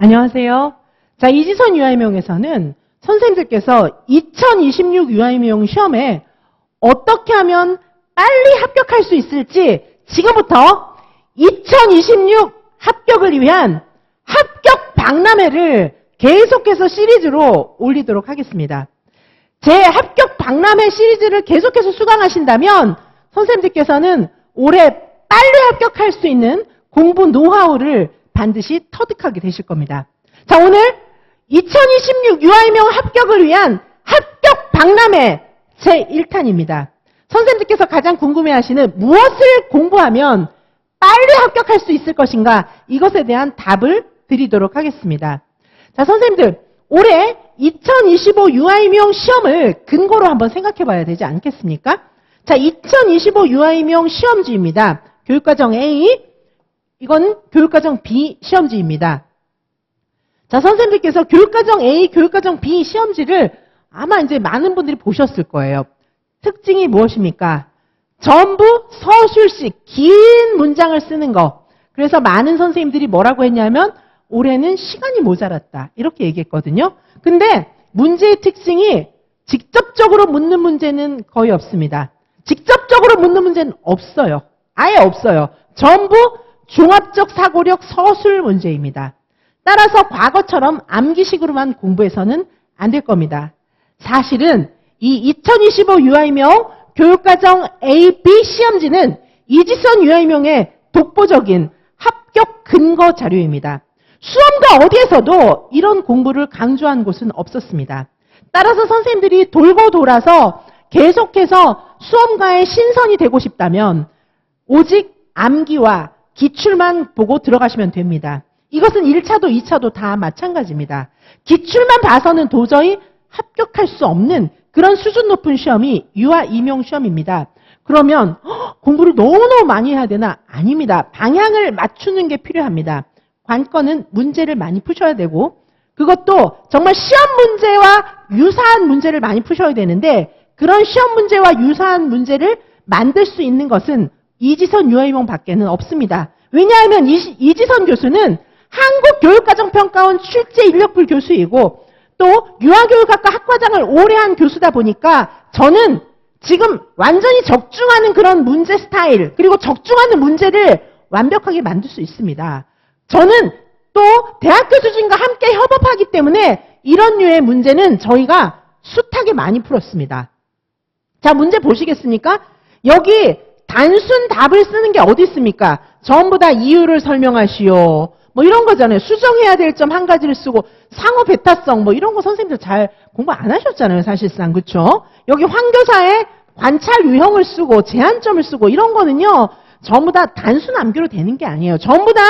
안녕하세요. 자, 이지선 유아임용에서는 선생님들께서 2026 유아임용 시험에 어떻게 하면 빨리 합격할 수 있을지 지금부터 2026 합격을 위한 합격 박람회를 계속해서 시리즈로 올리도록 하겠습니다. 제 합격 박람회 시리즈를 계속해서 수강하신다면 선생님들께서는 올해 빨리 합격할 수 있는 공부 노하우를 반드시 터득하게 되실 겁니다. 자, 오늘 2026 유아임용 합격을 위한 합격 박람회 제1탄입니다. 선생님들께서 가장 궁금해하시는 무엇을 공부하면 빨리 합격할 수 있을 것인가 이것에 대한 답을 드리도록 하겠습니다. 자, 선생님들 올해 2025 유아임용 시험을 근거로 한번 생각해 봐야 되지 않겠습니까? 자, 2025 유아임용 시험지입니다. 교육과정 A, 이건 교육과정 B 시험지입니다. 자, 선생님들께서 교육과정 A, 교육과정 B 시험지를 아마 이제 많은 분들이 보셨을 거예요. 특징이 무엇입니까? 전부 서술식, 긴 문장을 쓰는 거. 그래서 많은 선생님들이 뭐라고 했냐면, 올해는 시간이 모자랐다. 이렇게 얘기했거든요. 근데 문제의 특징이 직접적으로 묻는 문제는 거의 없습니다. 직접적으로 묻는 문제는 없어요. 아예 없어요. 전부 종합적 사고력 서술 문제입니다. 따라서 과거처럼 암기식으로만 공부해서는 안 될 겁니다. 사실은 이 2025 유아임용 교육과정 A, B 시험지는 이지선 유아임용의 독보적인 합격 근거 자료입니다. 수험가 어디에서도 이런 공부를 강조한 곳은 없었습니다. 따라서 선생님들이 돌고 돌아서 계속해서 수험가의 신선이 되고 싶다면 오직 암기와 기출만 보고 들어가시면 됩니다. 이것은 1차도 2차도 다 마찬가지입니다. 기출만 봐서는 도저히 합격할 수 없는 그런 수준 높은 시험이 유아 임용 시험입니다. 그러면 헉, 공부를 너무너무 많이 해야 되나? 아닙니다. 방향을 맞추는 게 필요합니다. 관건은 문제를 많이 푸셔야 되고 그것도 정말 시험 문제와 유사한 문제를 많이 푸셔야 되는데 그런 시험 문제와 유사한 문제를 만들 수 있는 것은 이지선 유아임용 밖에는 없습니다. 왜냐하면 이, 이지선 교수는 한국교육과정평가원 출제 인력풀 교수이고 또 유아교육학과 학과장을 오래 한 교수다 보니까 저는 지금 완전히 적중하는 그런 문제 스타일 그리고 적중하는 문제를 완벽하게 만들 수 있습니다. 저는 또 대학교 수준과 함께 협업하기 때문에 이런 류의 문제는 저희가 숱하게 많이 풀었습니다. 자, 문제 보시겠습니까? 여기 단순 답을 쓰는 게 어디 있습니까? 전부 다 이유를 설명하시오. 뭐 이런 거잖아요. 수정해야 될 점 한 가지를 쓰고 상호 배타성 뭐 이런 거 선생님들 잘 공부 안 하셨잖아요. 사실상. 그렇죠? 여기 황교사의 관찰 유형을 쓰고 제한점을 쓰고 이런 거는요. 전부 다 단순 암기로 되는 게 아니에요. 전부 다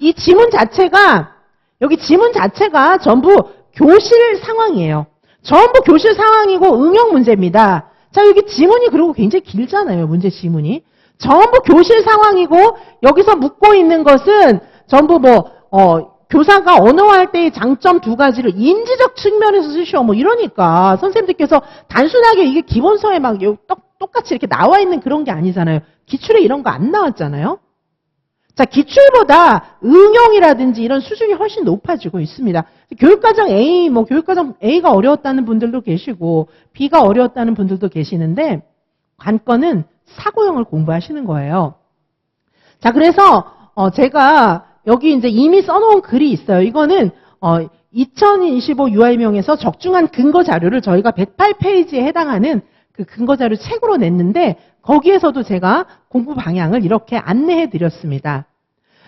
이 지문 자체가 여기 지문 자체가 전부 교실 상황이에요. 전부 교실 상황이고 응용 문제입니다. 자, 여기 지문이 그리고 굉장히 길잖아요. 문제 지문이. 전부 교실 상황이고 여기서 묻고 있는 것은 전부 뭐 어, 교사가 언어할 때의 장점 두 가지를 인지적 측면에서 쓰셔 뭐 이러니까 선생님들께서 단순하게 이게 기본서에 막 똑같이 이렇게 나와 있는 그런 게 아니잖아요. 기출에 이런 거 안 나왔잖아요. 자, 기출보다 응용이라든지 이런 수준이 훨씬 높아지고 있습니다. 교육과정 A, 뭐 교육과정 A가 어려웠다는 분들도 계시고 B가 어려웠다는 분들도 계시는데 관건은 사고형을 공부하시는 거예요. 자, 그래서 어, 제가 여기 이제 이미 써놓은 글이 있어요. 이거는 어, 2025 유아임용에서 적중한 근거 자료를 저희가 108페이지에 해당하는 그 근거 자료 책으로 냈는데 거기에서도 제가 공부 방향을 이렇게 안내해 드렸습니다.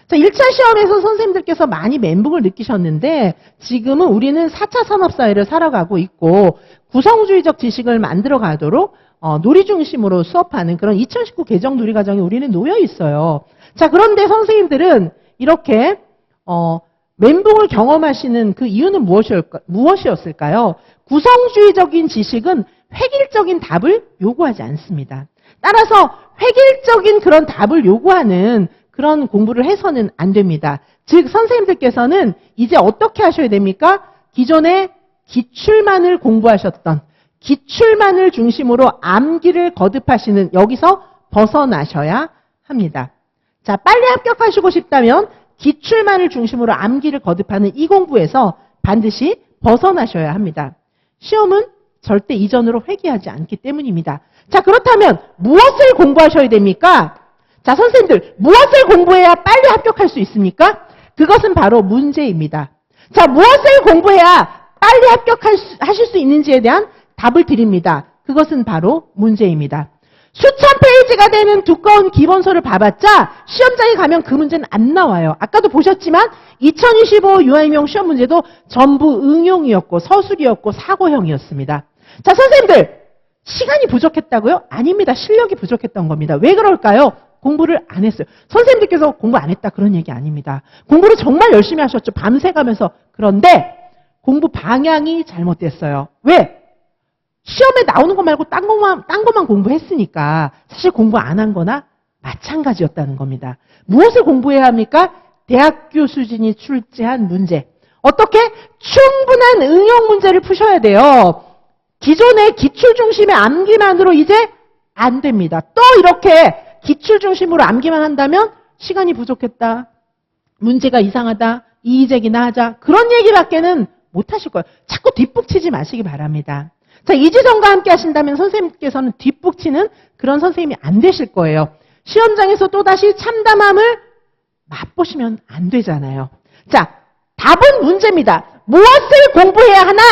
자, 1차 시험에서 선생님들께서 많이 멘붕을 느끼셨는데 지금은 우리는 4차 산업사회를 살아가고 있고 구성주의적 지식을 만들어 가도록 어, 놀이 중심으로 수업하는 그런 2019 개정 놀이 과정에 우리는 놓여 있어요. 자, 그런데 선생님들은 이렇게 어, 멘붕을 경험하시는 그 이유는 무엇이었을까, 무엇이었을까요? 구성주의적인 지식은 획일적인 답을 요구하지 않습니다. 따라서 획일적인 그런 답을 요구하는 그런 공부를 해서는 안 됩니다. 즉, 선생님들께서는 이제 어떻게 하셔야 됩니까? 기존에 기출만을 공부하셨던 기출만을 중심으로 암기를 거듭하시는 여기서 벗어나셔야 합니다. 자, 빨리 합격하시고 싶다면 기출만을 중심으로 암기를 거듭하는 이 공부에서 반드시 벗어나셔야 합니다. 시험은 절대 이전으로 회귀하지 않기 때문입니다. 자, 그렇다면 무엇을 공부하셔야 됩니까? 자, 선생님들, 무엇을 공부해야 빨리 합격할 수 있습니까? 그것은 바로 문제입니다. 자, 무엇을 공부해야 빨리 합격할 수, 하실 수 있는지에 대한 답을 드립니다. 그것은 바로 문제입니다. 수천 페이지가 되는 두꺼운 기본서를 봐봤자 시험장에 가면 그 문제는 안 나와요. 아까도 보셨지만 2025 유아임용 시험 문제도 전부 응용이었고 서술이었고 사고형이었습니다. 자, 선생님들 시간이 부족했다고요? 아닙니다. 실력이 부족했던 겁니다. 왜 그럴까요? 공부를 안 했어요. 선생님들께서 공부 안 했다 그런 얘기 아닙니다. 공부를 정말 열심히 하셨죠. 밤새 가면서. 그런데 공부 방향이 잘못됐어요. 왜? 시험에 나오는 거 말고 딴 것만, 딴 것만 공부했으니까 사실 공부 안 한 거나 마찬가지였다는 겁니다. 무엇을 공부해야 합니까? 대학교 수준이 출제한 문제. 어떻게? 충분한 응용 문제를 푸셔야 돼요. 기존의 기출 중심의 암기만으로 이제 안 됩니다. 또 이렇게 기출 중심으로 암기만 한다면 시간이 부족했다. 문제가 이상하다. 이의제기나 하자. 그런 얘기밖에는 못 하실 거예요. 자꾸 뒷북치지 마시기 바랍니다. 자, 이지성과 함께 하신다면 선생님께서는 뒷북치는 그런 선생님이 안 되실 거예요. 시험장에서 또다시 참담함을 맛보시면 안 되잖아요. 자, 답은 문제입니다. 무엇을 공부해야 하나?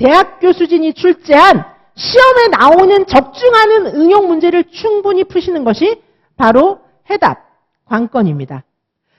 대학교 수준이 출제한 시험에 나오는 적중하는 응용 문제를 충분히 푸시는 것이 바로 해답, 관건입니다.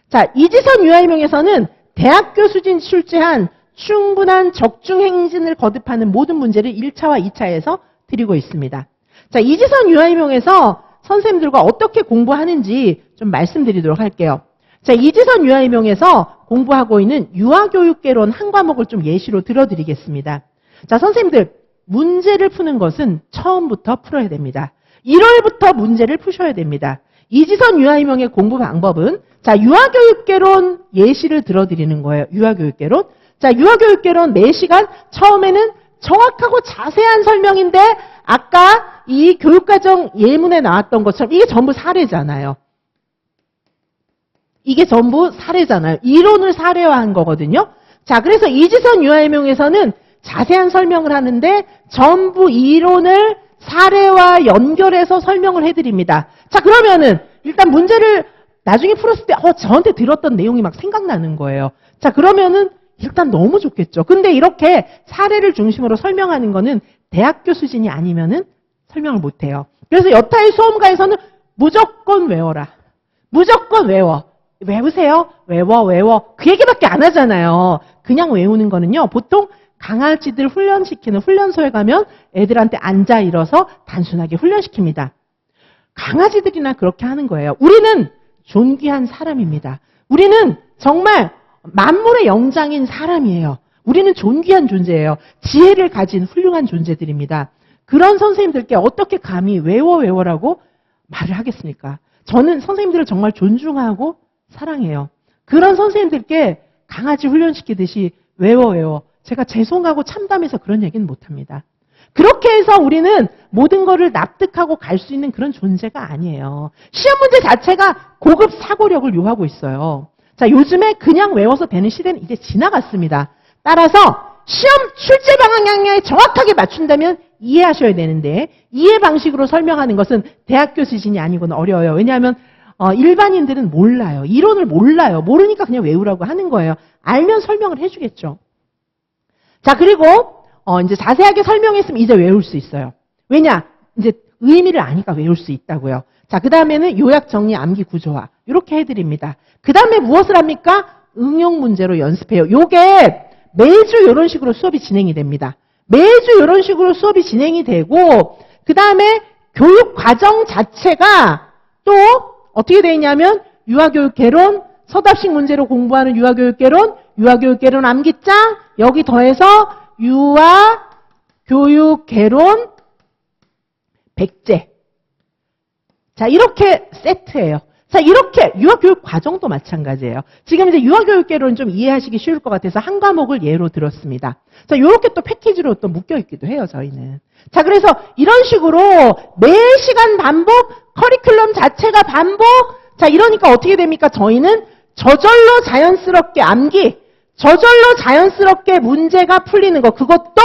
자, 이지선 유아임용에서는 대학교 수준 출제한 충분한 적중 행진을 거듭하는 모든 문제를 1차와 2차에서 드리고 있습니다. 자, 이지선 유아임용에서 선생님들과 어떻게 공부하는지 좀 말씀드리도록 할게요. 자, 이지선 유아임용에서 공부하고 있는 유아교육개론 한 과목을 좀 예시로 들어드리겠습니다. 자, 선생님들, 문제를 푸는 것은 처음부터 풀어야 됩니다. 1월부터 문제를 푸셔야 됩니다. 이지선 유아임용의 공부 방법은 자, 유아교육개론 예시를 들어드리는 거예요. 유아교육개론. 자, 유아교육개론 4시간 처음에는 정확하고 자세한 설명인데 아까 이 교육과정 예문에 나왔던 것처럼 이게 전부 사례잖아요. 이게 전부 사례잖아요. 이론을 사례화한 거거든요. 자, 그래서 이지선 유아해명에서는 자세한 설명을 하는데 전부 이론을 사례와 연결해서 설명을 해드립니다. 자, 그러면은 일단 문제를 나중에 풀었을 때, 어, 저한테 들었던 내용이 막 생각나는 거예요. 자, 그러면은 일단 너무 좋겠죠. 근데 이렇게 사례를 중심으로 설명하는 거는 대학교 수준이 아니면은 설명을 못 해요. 그래서 여타의 수험가에서는 무조건 외워라. 무조건 외워. 외우세요. 외워, 외워. 그 얘기밖에 안 하잖아요. 그냥 외우는 거는요. 보통 강아지들 훈련시키는 훈련소에 가면 애들한테 앉아 일어서 단순하게 훈련시킵니다. 강아지들이나 그렇게 하는 거예요. 우리는 존귀한 사람입니다. 우리는 정말 만물의 영장인 사람이에요. 우리는 존귀한 존재예요. 지혜를 가진 훌륭한 존재들입니다. 그런 선생님들께 어떻게 감히 외워 외워라고 말을 하겠습니까? 저는 선생님들을 정말 존중하고 사랑해요. 그런 선생님들께 강아지 훈련시키듯이 외워 외워. 제가 죄송하고 참담해서 그런 얘기는 못합니다. 그렇게 해서 우리는 모든 것을 납득하고 갈 수 있는 그런 존재가 아니에요. 시험 문제 자체가 고급 사고력을 요하고 있어요. 자, 요즘에 그냥 외워서 되는 시대는 이제 지나갔습니다. 따라서 시험 출제 방향에 정확하게 맞춘다면 이해하셔야 되는데 이해 방식으로 설명하는 것은 대학교 수준이 아니고는 어려워요. 왜냐하면 어, 일반인들은 몰라요. 이론을 몰라요. 모르니까 그냥 외우라고 하는 거예요. 알면 설명을 해주겠죠. 자, 그리고 어, 이제 자세하게 설명했으면 이제 외울 수 있어요. 왜냐? 이제 의미를 아니까 외울 수 있다고요. 자, 그 다음에는 요약 정리 암기 구조화. 이렇게 해드립니다. 그 다음에 무엇을 합니까? 응용 문제로 연습해요. 요게 매주 이런 식으로 수업이 진행이 됩니다. 매주 이런 식으로 수업이 진행이 되고, 그 다음에 교육 과정 자체가 또 어떻게 되어 있냐면 유아교육 개론, 서답식 문제로 공부하는 유아교육 개론, 유아교육 개론 암기장, 여기 더해서 유아 교육 개론 백제. 자, 이렇게 세트예요. 자, 이렇게 유아교육 과정도 마찬가지예요. 지금 이제 유아교육계로는 좀 이해하시기 쉬울 것 같아서 한 과목을 예로 들었습니다. 자, 이렇게 또 패키지로 또 묶여 있기도 해요, 저희는. 자, 그래서 이런 식으로 매 시간 반복, 커리큘럼 자체가 반복, 자, 이러니까 어떻게 됩니까? 저희는 저절로 자연스럽게 암기, 저절로 자연스럽게 문제가 풀리는 거, 그것도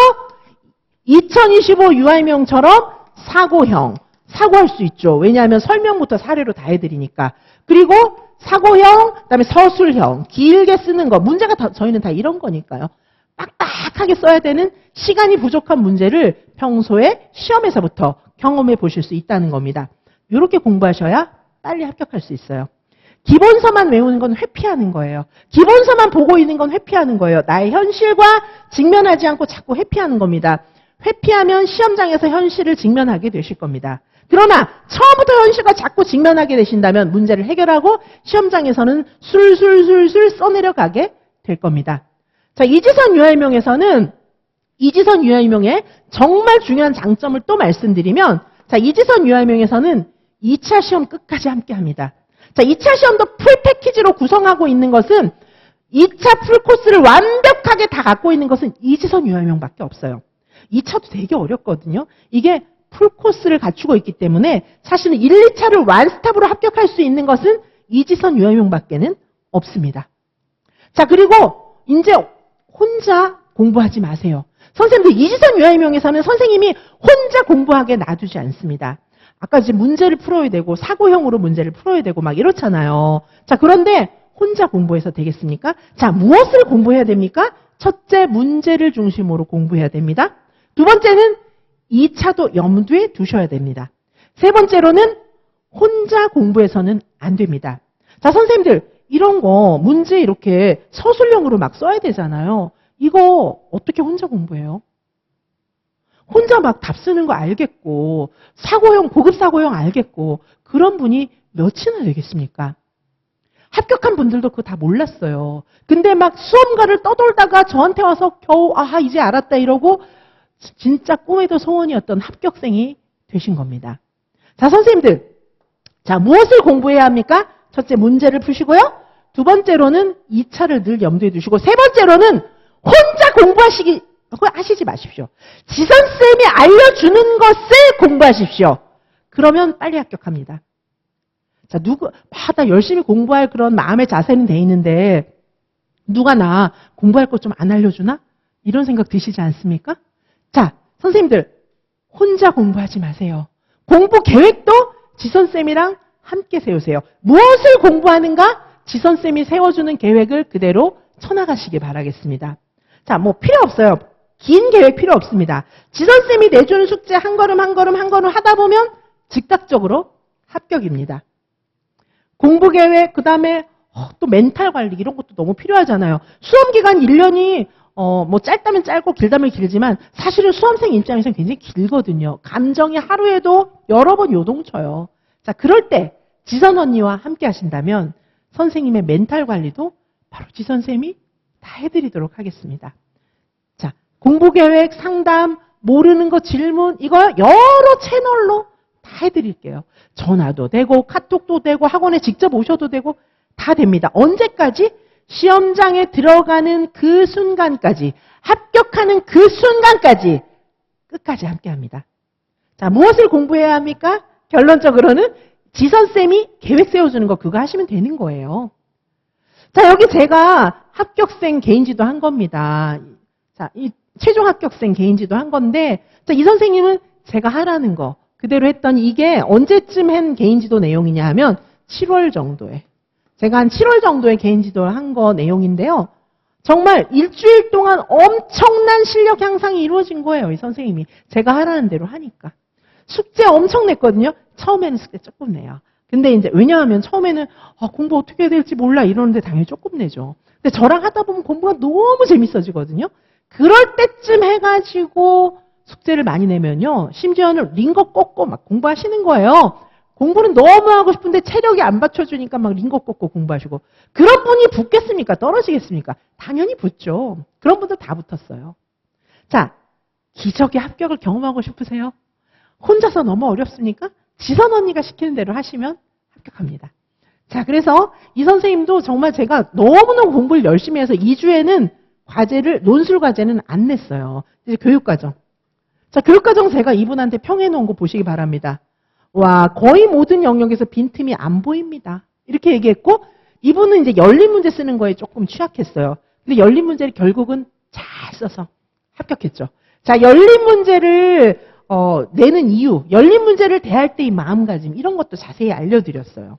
2025 유아임용처럼 사고형, 사고할 수 있죠. 왜냐하면 설명부터 사례로 다 해드리니까. 그리고 사고형, 그다음에 서술형, 길게 쓰는 거, 문제가 다, 저희는 다 이런 거니까요. 빡빡하게 써야 되는 시간이 부족한 문제를 평소에 시험에서부터 경험해 보실 수 있다는 겁니다. 이렇게 공부하셔야 빨리 합격할 수 있어요. 기본서만 외우는 건 회피하는 거예요. 기본서만 보고 있는 건 회피하는 거예요. 나의 현실과 직면하지 않고 자꾸 회피하는 겁니다. 회피하면 시험장에서 현실을 직면하게 되실 겁니다. 그러나 처음부터 현실과 자꾸 직면하게 되신다면 문제를 해결하고 시험장에서는 술술술술 써내려가게 될 겁니다. 자, 이지선 유아일명에서는 이지선 유아일명의 정말 중요한 장점을 또 말씀드리면 자, 이지선 유아일명에서는 2차 시험 끝까지 함께 합니다. 자, 2차 시험도 풀 패키지로 구성하고 있는 것은 2차 풀 코스를 완벽하게 다 갖고 있는 것은 이지선 유아일명밖에 없어요. 2차도 되게 어렵거든요. 이게 풀 코스를 갖추고 있기 때문에 사실은 1, 2차를 완스탑으로 합격할 수 있는 것은 이지선 유아일명밖에는 없습니다. 자, 그리고 이제 혼자 공부하지 마세요. 선생님들 이지선 유아임용에서는 선생님이 혼자 공부하게 놔두지 않습니다. 아까 이제 문제를 풀어야 되고 사고형으로 문제를 풀어야 되고 막 이렇잖아요. 자 그런데 혼자 공부해서 되겠습니까? 자 무엇을 공부해야 됩니까? 첫째 문제를 중심으로 공부해야 됩니다. 두 번째는 2차도 염두에 두셔야 됩니다. 세 번째로는 혼자 공부해서는 안 됩니다. 자 선생님들 이런 거 문제 이렇게 서술형으로 막 써야 되잖아요. 이거 어떻게 혼자 공부해요? 혼자 막 답 쓰는 거 알겠고 사고형 고급 사고형 알겠고 그런 분이 몇이나 되겠습니까? 합격한 분들도 그거 다 몰랐어요. 근데 막 수험가를 떠돌다가 저한테 와서 겨우 아 이제 알았다 이러고 진짜 꿈에도 소원이었던 합격생이 되신 겁니다. 자 선생님들 자 무엇을 공부해야 합니까? 첫째 문제를 푸시고요. 두 번째로는 2차를 늘 염두에 두시고 세 번째로는 혼자 공부하시기 그거 하시지 마십시오. 지선쌤이 알려주는 것을 공부하십시오. 그러면 빨리 합격합니다. 자, 누구, 아, 나 열심히 공부할 그런 마음의 자세는 돼 있는데, 누가 나 공부할 것 좀 안 알려주나? 이런 생각 드시지 않습니까? 자, 선생님들, 혼자 공부하지 마세요. 공부 계획도 지선쌤이랑 함께 세우세요. 무엇을 공부하는가? 지선쌤이 세워주는 계획을 그대로 쳐나가시기 바라겠습니다. 자, 뭐 필요 없어요. 긴 계획 필요 없습니다. 지선쌤이 내주는 숙제 한 걸음 한 걸음 한 걸음 하다 보면 즉각적으로 합격입니다. 공부 계획, 그 다음에 또 멘탈 관리 이런 것도 너무 필요하잖아요. 수험 기간 1년이 어, 뭐 짧다면 짧고 길다면 길지만 사실은 수험생 입장에서는 굉장히 길거든요. 감정이 하루에도 여러 번 요동쳐요. 자, 그럴 때 지선 언니와 함께 하신다면 선생님의 멘탈 관리도 바로 지선쌤이 다 해드리도록 하겠습니다. 자, 공부 계획, 상담, 모르는 거 질문, 이거 여러 채널로 다 해드릴게요. 전화도 되고, 카톡도 되고, 학원에 직접 오셔도 되고, 다 됩니다. 언제까지? 시험장에 들어가는 그 순간까지, 합격하는 그 순간까지, 끝까지 함께 합니다. 자, 무엇을 공부해야 합니까? 결론적으로는 지선쌤이 계획 세워주는 거 그거 하시면 되는 거예요. 자, 여기 제가 합격생 개인지도 한 겁니다. 자, 이 최종 합격생 개인지도 한 건데, 자, 이 선생님은 제가 하라는 거 그대로 했더니 이게 언제쯤 한 개인지도 내용이냐 하면 7월 정도에. 제가 한 7월 정도에 개인지도를 한 거 내용인데요. 정말 일주일 동안 엄청난 실력 향상이 이루어진 거예요, 이 선생님이. 제가 하라는 대로 하니까. 숙제 엄청 냈거든요. 처음에는 숙제 조금 내요. 근데 이제 왜냐하면 처음에는 아, 공부 어떻게 해야 될지 몰라 이러는데 당연히 조금 내죠. 근데 저랑 하다 보면 공부가 너무 재밌어지거든요. 그럴 때쯤 해가지고 숙제를 많이 내면요. 심지어는 링거 꽂고 막 공부하시는 거예요. 공부는 너무 하고 싶은데 체력이 안 받쳐주니까 막 링거 꽂고 공부하시고. 그런 분이 붙겠습니까? 떨어지겠습니까? 당연히 붙죠. 그런 분들 다 붙었어요. 자, 기적의 합격을 경험하고 싶으세요? 혼자서 너무 어렵습니까? 지선 언니가 시키는 대로 하시면 합격합니다. 자, 그래서 이 선생님도 정말 제가 너무너무 공부를 열심히 해서 2주에는 과제를, 논술 과제는 안 냈어요. 이제 교육과정. 자, 교육과정 제가 이분한테 평해 놓은 거 보시기 바랍니다. 와, 거의 모든 영역에서 빈틈이 안 보입니다. 이렇게 얘기했고, 이분은 이제 열린 문제 쓰는 거에 조금 취약했어요. 근데 열린 문제를 결국은 잘 써서 합격했죠. 자, 열린 문제를 어, 내는 이유, 열린 문제를 대할 때의 마음가짐 이런 것도 자세히 알려드렸어요.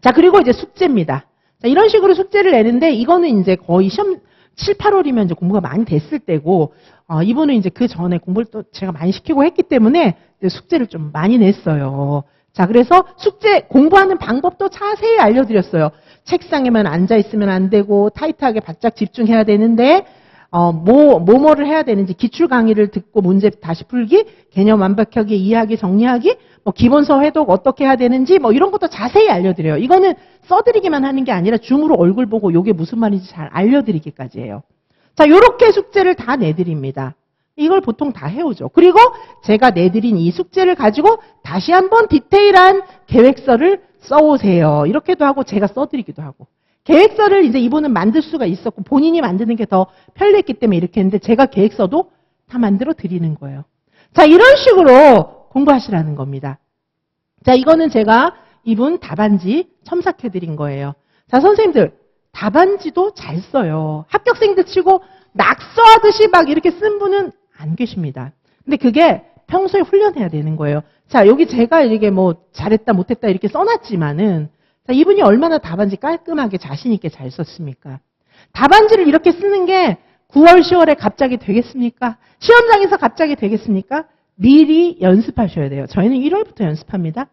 자, 그리고 이제 숙제입니다. 자, 이런 식으로 숙제를 내는데 이거는 이제 거의 시험 7, 8월이면 이제 공부가 많이 됐을 때고 어, 이분은 이제 그 전에 공부를 또 제가 많이 시키고 했기 때문에 숙제를 좀 많이 냈어요. 자, 그래서 숙제 공부하는 방법도 자세히 알려드렸어요. 책상에만 앉아 있으면 안 되고 타이트하게 바짝 집중해야 되는데 어, 뭐, 뭐뭐를 해야 되는지 기출 강의를 듣고 문제 다시 풀기, 개념 완벽하게 이해하기, 정리하기, 뭐 기본서 회독 어떻게 해야 되는지 뭐 이런 것도 자세히 알려드려요. 이거는 써드리기만 하는 게 아니라 줌으로 얼굴 보고 이게 무슨 말인지 잘 알려드리기까지 해요. 자, 요렇게 숙제를 다 내드립니다. 이걸 보통 다 해오죠. 그리고 제가 내드린 이 숙제를 가지고 다시 한번 디테일한 계획서를 써오세요. 이렇게도 하고 제가 써드리기도 하고. 계획서를 이제 이분은 만들 수가 있었고 본인이 만드는 게 더 편리했기 때문에 이렇게 했는데 제가 계획서도 다 만들어 드리는 거예요. 자, 이런 식으로 공부하시라는 겁니다. 자, 이거는 제가 이분 답안지 첨삭해 드린 거예요. 자, 선생님들, 답안지도 잘 써요. 합격생들 치고 낙서하듯이 막 이렇게 쓴 분은 안 계십니다. 근데 그게 평소에 훈련해야 되는 거예요. 자, 여기 제가 이게 뭐 잘했다 못했다 이렇게 써놨지만은 자, 이분이 얼마나 답안지 깔끔하게 자신있게 잘 썼습니까? 답안지를 이렇게 쓰는 게 9월, 10월에 갑자기 되겠습니까? 시험장에서 갑자기 되겠습니까? 미리 연습하셔야 돼요. 저희는 1월부터 연습합니다.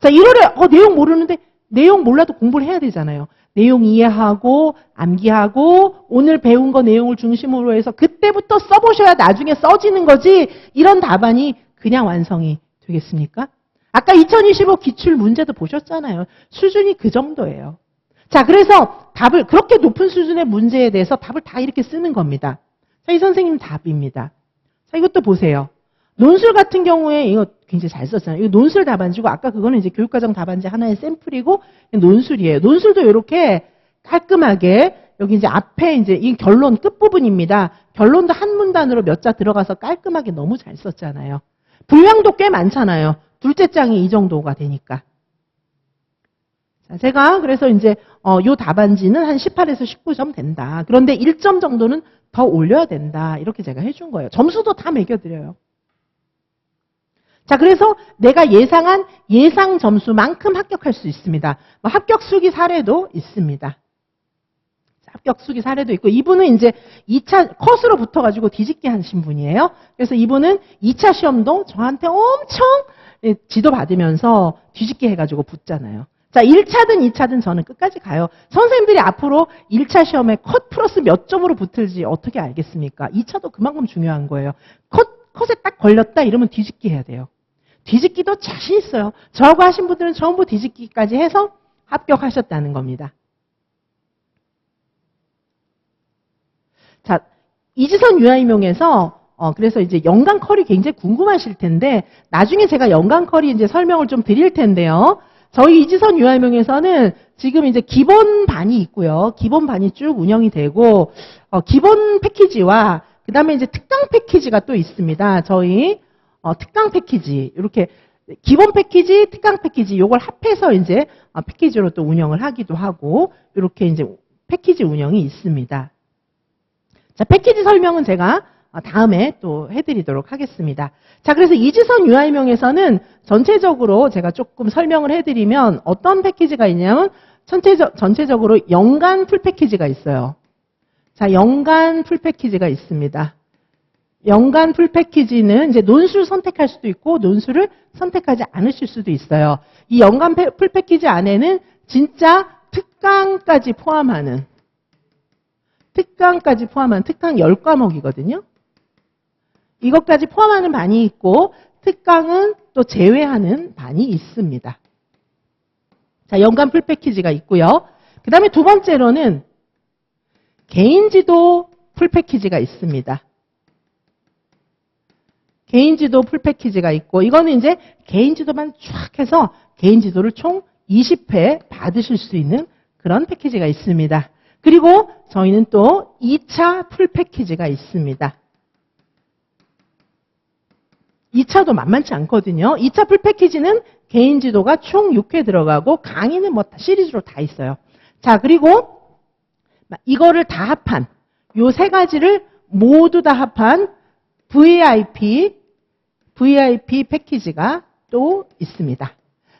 자, 1월에 어, 내용 모르는데 내용 몰라도 공부를 해야 되잖아요. 내용 이해하고 암기하고 오늘 배운 거 내용을 중심으로 해서 그때부터 써보셔야 나중에 써지는 거지 이런 답안이 그냥 완성이 되겠습니까? 아까 2025 기출 문제도 보셨잖아요. 수준이 그 정도예요. 자, 그래서 답을 그렇게 높은 수준의 문제에 대해서 답을 다 이렇게 쓰는 겁니다. 자, 이 선생님 답입니다. 자, 이것도 보세요. 논술 같은 경우에 이거 굉장히 잘 썼잖아요. 이거 논술 답안지고 아까 그거는 이제 교육과정 답안지 하나의 샘플이고 논술이에요. 논술도 이렇게 깔끔하게 여기 이제 앞에 이제 이 결론 끝부분입니다. 결론도 한 문단으로 몇 자 들어가서 깔끔하게 너무 잘 썼잖아요. 분량도 꽤 많잖아요. 둘째 장이 이 정도가 되니까. 자, 제가 그래서 이제 어, 요 답안지는 한 18에서 19점 된다. 그런데 1점 정도는 더 올려야 된다. 이렇게 제가 해준 거예요. 점수도 다 매겨드려요. 자, 그래서 내가 예상한 예상 점수만큼 합격할 수 있습니다. 뭐 합격 수기 사례도 있습니다. 합격 수기 사례도 있고 이분은 이제 2차 컷으로 붙어가지고 뒤집기 하신 분이에요. 그래서 이분은 2차 시험도 저한테 엄청 예, 지도 받으면서 뒤집기 해가지고 붙잖아요. 자, 1차든 2차든 저는 끝까지 가요. 선생님들이 앞으로 1차 시험에 컷 플러스 몇 점으로 붙을지 어떻게 알겠습니까? 2차도 그만큼 중요한 거예요. 컷, 컷에 딱 걸렸다 이러면 뒤집기 해야 돼요. 뒤집기도 자신 있어요. 저하고 하신 분들은 전부 뒤집기까지 해서 합격하셨다는 겁니다. 자, 이지선 유아임용에서 어, 그래서 이제 연간 컬이 굉장히 궁금하실 텐데, 나중에 제가 연간 컬이 이제 설명을 좀 드릴 텐데요. 저희 이지선 유아임용에서는 지금 이제 기본 반이 있고요. 기본 반이 쭉 운영이 되고, 어, 기본 패키지와 그 다음에 이제 특강 패키지가 또 있습니다. 저희, 어, 특강 패키지. 이렇게 기본 패키지, 특강 패키지, 요걸 합해서 이제 어, 패키지로 또 운영을 하기도 하고, 이렇게 이제 패키지 운영이 있습니다. 자, 패키지 설명은 제가 어, 다음에 또 해드리도록 하겠습니다. 자, 그래서 이지선 유아임용에서는 전체적으로 제가 조금 설명을 해드리면 어떤 패키지가 있냐면 전체적, 전체적으로 연간 풀 패키지가 있어요. 자, 연간 풀 패키지가 있습니다. 연간 풀 패키지는 이제 논술 선택할 수도 있고 논술을 선택하지 않으실 수도 있어요. 이 연간 풀 패키지 안에는 진짜 특강까지 포함하는 특강까지 포함한 특강 10과목이거든요. 이것까지 포함하는 반이 있고 특강은 또 제외하는 반이 있습니다. 자, 연간 풀 패키지가 있고요. 그 다음에 두 번째로는 개인지도 풀 패키지가 있습니다. 개인지도 풀 패키지가 있고 이거는 이제 개인지도만 쫙 해서 개인지도를 총 20회 받으실 수 있는 그런 패키지가 있습니다. 그리고 저희는 또 2차 풀 패키지가 있습니다. 2차도 만만치 않거든요. 2차 풀 패키지는 개인 지도가 총 6회 들어가고 강의는 뭐 시리즈로 다 있어요. 자, 그리고 이거를 다 합한 요 세 가지를 모두 다 합한 VIP VIP 패키지가 또 있습니다.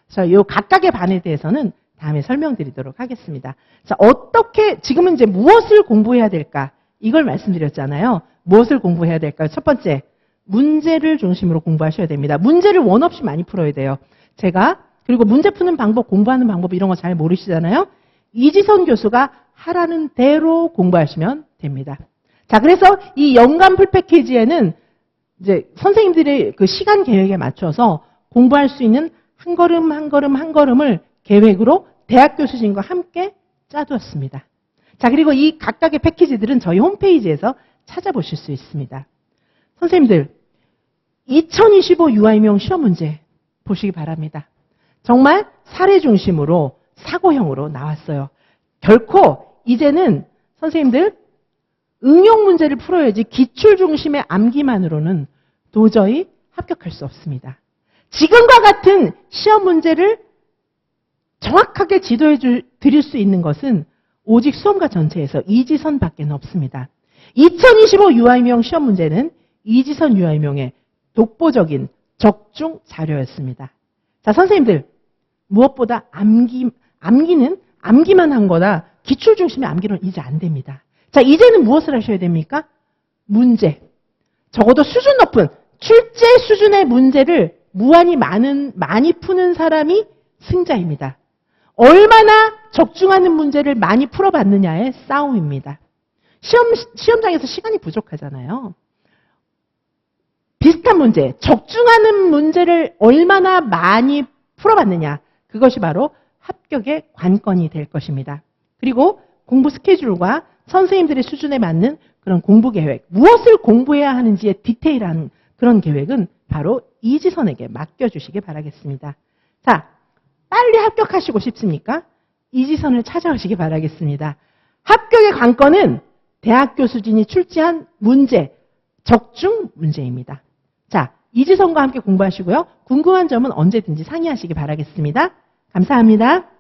그래서 요 각각의 반에 대해서는 다음에 설명드리도록 하겠습니다. 자, 어떻게 지금은 이제 무엇을 공부해야 될까? 이걸 말씀드렸잖아요. 무엇을 공부해야 될까요? 첫 번째, 문제를 중심으로 공부하셔야 됩니다. 문제를 원 없이 많이 풀어야 돼요. 제가 그리고 문제 푸는 방법, 공부하는 방법 이런 거 잘 모르시잖아요. 이지선 교수가 하라는 대로 공부하시면 됩니다. 자, 그래서 이 연간 풀 패키지에는 이제 선생님들의 그 시간 계획에 맞춰서 공부할 수 있는 한 걸음 한 걸음 한 걸음을 계획으로 대학 교수진과 함께 짜두었습니다. 자, 그리고 이 각각의 패키지들은 저희 홈페이지에서 찾아보실 수 있습니다. 선생님들, 2025 유아이명 시험 문제 보시기 바랍니다. 정말 사례 중심으로 사고형으로 나왔어요. 결코 이제는 선생님들 응용 문제를 풀어야지 기출 중심의 암기만으로는 도저히 합격할 수 없습니다. 지금과 같은 시험 문제를 정확하게 지도해 줄- 드릴 수 있는 것은 오직 수험가 전체에서 이지선 밖에는 없습니다. 2025 유아이명 시험 문제는 이지선 유아이명의 독보적인 적중 자료였습니다. 자, 선생님들, 무엇보다 암기, 암기는 암기만 한 거다. 기출 중심의 암기는 이제 안 됩니다. 자, 이제는 무엇을 하셔야 됩니까? 문제. 적어도 수준 높은 출제 수준의 문제를 무한히 많은, 많이 푸는 사람이 승자입니다. 얼마나 적중하는 문제를 많이 풀어봤느냐의 싸움입니다. 시험, 시험장에서 시간이 부족하잖아요. 비슷한 문제, 적중하는 문제를 얼마나 많이 풀어봤느냐. 그것이 바로 합격의 관건이 될 것입니다. 그리고 공부 스케줄과 선생님들의 수준에 맞는 그런 공부 계획, 무엇을 공부해야 하는지의 디테일한 그런 계획은 바로 이지선에게 맡겨주시기 바라겠습니다. 자, 빨리 합격하시고 싶습니까? 이지선을 찾아오시기 바라겠습니다. 합격의 관건은 대학교 수준이 출제한 문제, 적중 문제입니다. 자, 이지선과 함께 공부하시고요. 궁금한 점은 언제든지 상의하시기 바라겠습니다. 감사합니다.